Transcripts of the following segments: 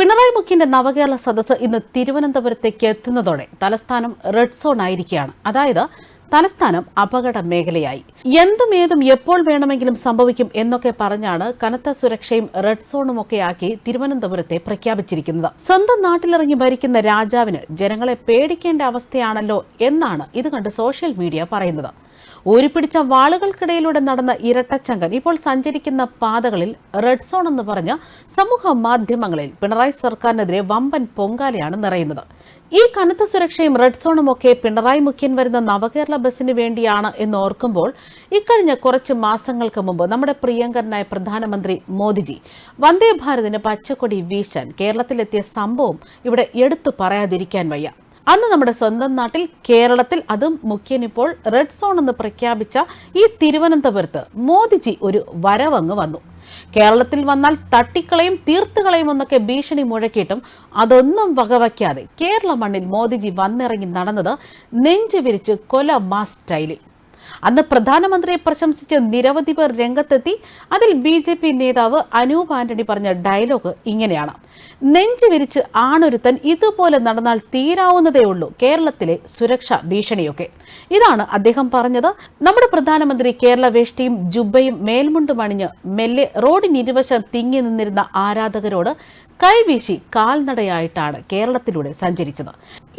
പിണറായി മുഖ്യന്റെ നവകേരള സദസ്സ് ഇന്ന് തിരുവനന്തപുരത്തേക്ക് എത്തുന്നതോടെ തലസ്ഥാനം റെഡ് സോൺ ആയിരിക്കുകയാണ് അതായത് തലസ്ഥാനം അപകട മേഖലയായി. എന്തും ഏതും എപ്പോൾ വേണമെങ്കിലും സംഭവിക്കും എന്നൊക്കെ പറഞ്ഞാണ് കനത്ത സുരക്ഷയും റെഡ് സോണും ഒക്കെ ആക്കി തിരുവനന്തപുരത്തെ പ്രഖ്യാപിച്ചിരിക്കുന്നത്. സ്വന്തം നാട്ടിലിറങ്ങി ഭരിക്കുന്ന രാജാവിന് ജനങ്ങളെ പേടിക്കേണ്ട അവസ്ഥയാണല്ലോ എന്നാണ് ഇത് കണ്ട് സോഷ്യൽ മീഡിയ പറയുന്നത്. ഊരിപ്പിടിച്ച വാളുകൾക്കിടയിലൂടെ നടന്ന ഇരട്ടച്ചങ്കൻ ഇപ്പോൾ സഞ്ചരിക്കുന്ന പാതകളിൽ റെഡ് സോൺ എന്ന് പറഞ്ഞ സമൂഹ മാധ്യമങ്ങളിൽ പിണറായി സർക്കാരിനെതിരെ വമ്പൻ പൊങ്കാലയാണ് നിറയുന്നത്. ഈ കനത്ത സുരക്ഷയും റെഡ് സോണും ഒക്കെ പിണറായി മുഖ്യൻ വരുന്ന നവകേരള ബസ്സിന് വേണ്ടിയാണ് എന്ന് ഓർക്കുമ്പോൾ ഇക്കഴിഞ്ഞ കുറച്ച് മാസങ്ങൾക്ക് മുമ്പ് നമ്മുടെ പ്രിയങ്കരനായ പ്രധാനമന്ത്രി മോദിജി വന്ദേ ഭാരതിന് പച്ചക്കൊടി വീശാൻ കേരളത്തിലെത്തിയ സംഭവം ഇവിടെ എടുത്തു പറയാതിരിക്കാൻ വയ്യ. അന്ന് നമ്മുടെ സ്വന്തം നാട്ടിൽ കേരളത്തിൽ അതും മുഖ്യൻ ഇപ്പോൾ റെഡ് സോൺ എന്ന് പ്രഖ്യാപിച്ച ഈ തിരുവനന്തപുരത്ത് മോദിജി ഒരു വരവങ്ങ് വന്നു. കേരളത്തിൽ വന്നാൽ തട്ടിക്കളയും തീർത്തുകളയും എന്നൊക്കെ ഭീഷണി മുഴക്കിയിട്ടും അതൊന്നും വകവയ്ക്കാതെ കേരള മണ്ണിൽ മോദിജി വന്നിറങ്ങി നടന്നത് നെഞ്ചു വിരിച്ച് കൊല മാസ് സ്റ്റൈലിൽ. അന്ന് പ്രധാനമന്ത്രിയെ പ്രശംസിച്ച് നിരവധി പേർ രംഗത്തെത്തി. അതിൽ ബി ജെ പി നേതാവ് അനൂപ് ആന്റണി പറഞ്ഞ ഡയലോഗ് ഇങ്ങനെയാണ്. നെഞ്ചു വിരിച്ച് ആണൊരുത്തൻ ഇതുപോലെ നടന്നാൽ തീരാവുന്നതേ ഉള്ളൂ. കേരളത്തിലെ സുരക്ഷാ ഭീഷണിയൊക്കെ. ഇതാണ് അദ്ദേഹം പറഞ്ഞത്. നമ്മുടെ പ്രധാനമന്ത്രി കേരള വേഷ്ടിയും ജുബയും മേൽമുണ്ടും അണിഞ്ഞ് മെല്ലെ റോഡിനിരുവശം തിങ്ങി നിന്നിരുന്ന ആരാധകരോട് കൈവീശി കാൽനടയായിട്ടാണ് കേരളത്തിലൂടെ സഞ്ചരിച്ചത്.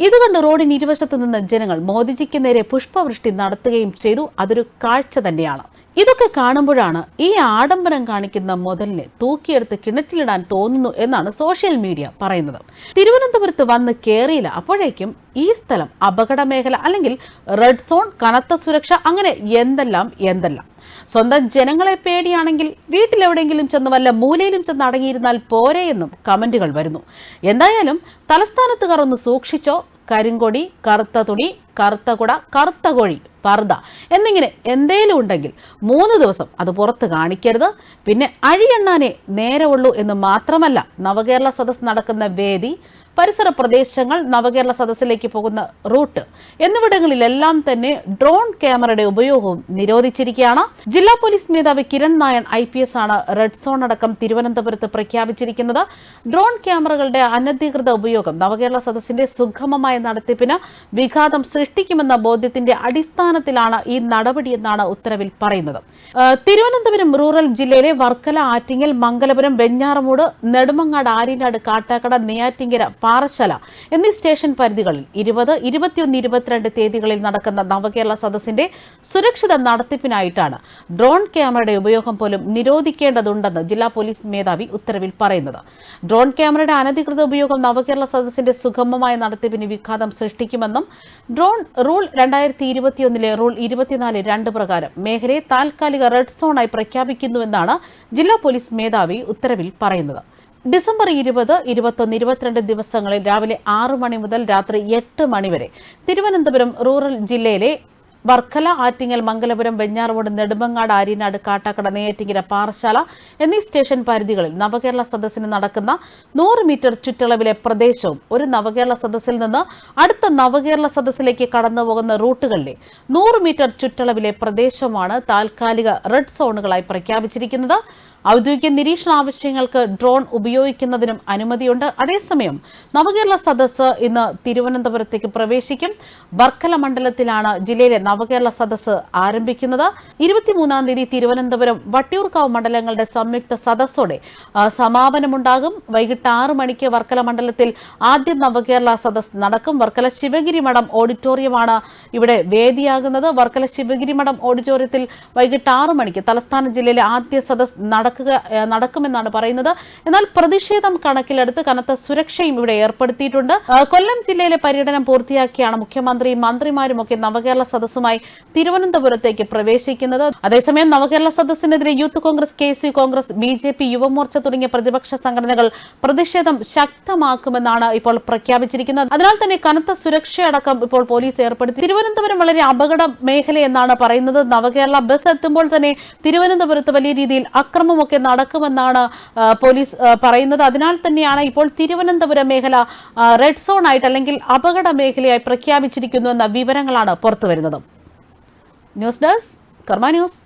ഇതുകൊണ്ട് റോഡിന് ഇരുവശത്തു നിന്ന് ജനങ്ങൾ മോദിജിക്ക് നേരെ പുഷ്പവൃഷ്ടി നടത്തുകയും ചെയ്തു. അതൊരു കാഴ്ച തന്നെയാണ്. ഇതൊക്കെ കാണുമ്പോഴാണ് ഈ ആഡംബരം കാണിക്കുന്ന മുതലിനെ തൂക്കിയെടുത്ത് കിണറ്റിലിടാൻ തോന്നുന്നു എന്നാണ് സോഷ്യൽ മീഡിയ പറയുന്നത്. തിരുവനന്തപുരത്ത് വന്ന് കയറിയില്ല അപ്പോഴേക്കും ഈ സ്ഥലം അപകട മേഖല അല്ലെങ്കിൽ റെഡ് സോൺ കനത്ത സുരക്ഷ അങ്ങനെ എന്തെല്ലാം എന്തെല്ലാം. സ്വന്തം ജനങ്ങളെ പേടിയാണെങ്കിൽ വീട്ടിലെവിടെയെങ്കിലും ചെന്ന് വല്ല മൂലയിലും ചെന്ന് അടങ്ങിയിരുന്നാൽ പോരെ എന്നും കമന്റുകൾ വരുന്നു. എന്തായാലും തലസ്ഥാനത്തുകാർ ഒന്ന് സൂക്ഷിച്ചോ? കരിങ്കൊടി കറുത്ത തുണി കറുത്ത കുട കറുത്ത കോഴി പർദ എന്നിങ്ങനെ എന്തേലും ഉണ്ടെങ്കിൽ മൂന്ന് ദിവസം അത് പുറത്ത് കാണിക്കരുത്. പിന്നെ അഴിയെണ്ണാനേ നേരമുള്ളൂ എന്ന് മാത്രമല്ല നവകേരള സദസ് നടക്കുന്ന വേദി പരിസര പ്രദേശങ്ങൾ നവകേരള സദസ്സിലേക്ക് പോകുന്ന റൂട്ട്. എന്നിവിടങ്ങളിലെല്ലാം തന്നെ ഡ്രോൺ ക്യാമറയുടെ ഉപയോഗവും നിരോധിച്ചിരിക്കുകയാണ്. ജില്ലാ പോലീസ് മേധാവി Kiran Nayan I P S ആണ് റെഡ് സോൺ അടക്കം തിരുവനന്തപുരത്ത് പ്രഖ്യാപിച്ചിരിക്കുന്നത്. ഡ്രോൺ ക്യാമറകളുടെ അനധികൃത ഉപയോഗം നവകേരള സദസ്സിന്റെ സുഗമമായ നടത്തിപ്പിന് വിഘാതം സൃഷ്ടിക്കുമെന്ന ബോധ്യത്തിന്റെ അടിസ്ഥാനത്തിലാണ് ഈ നടപടിയെന്നാണ് ഉത്തരവിൽ പറയുന്നത്. തിരുവനന്തപുരം റൂറൽ ജില്ലയിലെ വർക്കല ആറ്റിങ്ങൽ മംഗലപുരം വെഞ്ഞാറമൂട് നെടുമങ്ങാട് ആര്യനാട് കാട്ടാക്കട നെയ്യാറ്റിങ്കര പാറശാല എന്നീ സ്റ്റേഷൻ പരിധികളിൽ ഇരുപത് ഇരുപത്തിയൊന്ന് ഇരുപത്തിരണ്ട് തീയതികളിൽ നടക്കുന്ന നവകേരള സദസ്സിന്റെ സുരക്ഷിത നടത്തിപ്പിനായിട്ടാണ് ഡ്രോൺ ക്യാമറയുടെ ഉപയോഗം പോലും നിരോധിക്കേണ്ടതുണ്ടെന്ന് ജില്ലാ പോലീസ് മേധാവി ഉത്തരവിൽ പറയുന്നത്. ഡ്രോൺ ക്യാമറയുടെ അനധികൃത ഉപയോഗം നവകേരള സദസ്സിന്റെ സുഗമമായ നടത്തിപ്പിന് വിഘാതം സൃഷ്ടിക്കുമെന്നും ഡ്രോൺ റൂൾ രണ്ടായിരത്തി ഇരുപത്തിയൊന്നിലെ റൂൾ ഇരുപത്തിനാല് രണ്ട് പ്രകാരം മേഖലയെ താൽക്കാലിക റെഡ് സോണായി പ്രഖ്യാപിക്കുന്നുവെന്നാണ് ജില്ലാ പോലീസ് മേധാവി ഉത്തരവിൽ പറയുന്നത്. ഡിസംബർ ഇരുപത് ഇരുപത്തൊന്ന് ഇരുപത്തിരണ്ട് ദിവസങ്ങളിൽ രാവിലെ ആറ് മണി മുതൽ രാത്രി എട്ട് മണി വരെ തിരുവനന്തപുരം റൂറൽ ജില്ലയിലെ വർക്കല ആറ്റിങ്ങൽ മംഗലപുരം വെഞ്ഞാറോട് നെടുമങ്ങാട് ആര്യനാട് കാട്ടാക്കട നെയ്യാറ്റിങ്കര പാറശാല എന്നീ സ്റ്റേഷൻ പരിധികളിൽ നവകേരള സദസ്സിന് നടക്കുന്ന നൂറ് മീറ്റർ ചുറ്റളവിലെ പ്രദേശവും ഒരു നവകേരള സദസ്സിൽ നിന്ന് അടുത്ത നവകേരള സദസ്സിലേക്ക് കടന്നുപോകുന്ന റൂട്ടുകളിലെ നൂറ് മീറ്റർ ചുറ്റളവിലെ പ്രദേശവുമാണ് താൽക്കാലിക റെഡ് സോണുകളായി പ്രഖ്യാപിച്ചിരിക്കുന്നത്. ഔദ്യോഗിക നിരീക്ഷണ ആവശ്യങ്ങൾക്ക് ഡ്രോൺ ഉപയോഗിക്കുന്നതിനും അനുമതിയുണ്ട്. അതേസമയം നവകേരള സദസ്സ് ഇന്ന് തിരുവനന്തപുരത്തേക്ക് പ്രവേശിക്കും. വർക്കല മണ്ഡലത്തിലാണ് ജില്ലയിലെ നവകേരള സദസ്സ് ആരംഭിക്കുന്നത്. ഇരുപത്തിമൂന്നാം തീയതി തിരുവനന്തപുരം വട്ടിയൂർക്കാവ് മണ്ഡലങ്ങളുടെ സംയുക്ത സദസ്സോടെ സമാപനമുണ്ടാകും. വൈകിട്ട് ആറ് മണിക്ക് വർക്കല മണ്ഡലത്തിൽ ആദ്യ നവകേരള സദസ് നടക്കും. വർക്കല ശിവഗിരി മഠം ഓഡിറ്റോറിയമാണ് ഇവിടെ വേദിയാകുന്നത്. വർക്കല ശിവഗിരി മഠം ഓഡിറ്റോറിയത്തിൽ വൈകിട്ട് ആറ് മണിക്ക് തലസ്ഥാന ജില്ലയിലെ ആദ്യ സദസ് നടക്കുക നടക്കുമെന്നാണ് പറയുന്നത്. എന്നാൽ പ്രതിഷേധം കണക്കിലെടുത്ത് കനത്ത സുരക്ഷയും ഇവിടെ ഏർപ്പെടുത്തിയിട്ടുണ്ട്. കൊല്ലം ജില്ലയിലെ പര്യടനം പൂർത്തിയാക്കിയാണ് മുഖ്യമന്ത്രിയും മന്ത്രിമാരും ഒക്കെ നവകേരള സദസ്സുമായി തിരുവനന്തപുരത്തേക്ക് പ്രവേശിക്കുന്നത്. അതേസമയം നവകേരള സദസ്സിനെതിരെ youth Congress K Congress B J P Yuvamorcha തുടങ്ങിയ പ്രതിപക്ഷ സംഘടനകൾ പ്രതിഷേധം ശക്തമാക്കുമെന്നാണ് ഇപ്പോൾ പ്രഖ്യാപിച്ചിരിക്കുന്നത്. അതിനാൽ തന്നെ കനത്ത സുരക്ഷയടക്കം ഇപ്പോൾ പോലീസ് ഏർപ്പെടുത്തി. തിരുവനന്തപുരം വളരെ അപകട മേഖലയെന്നാണ് പറയുന്നത്. നവകേരള ബസ് എത്തുമ്പോൾ തന്നെ തിരുവനന്തപുരത്ത് വലിയ രീതിയിൽ അക്രമമൊക്കെ നടക്കുമെന്നാണ് പോലീസ് പറയുന്നത്. അതിനാൽ തന്നെയാണ് ഇപ്പോൾ തിരുവനന്തപുരം മേഖല റെഡ് സോൺ ആയിട്ട് അല്ലെങ്കിൽ അപകട മേഖലയായി പ്രഖ്യാപിച്ചിരിക്കുന്നു എന്ന വിവരങ്ങളാണ് പുറത്തുവരുന്നത്. News desk Karma news.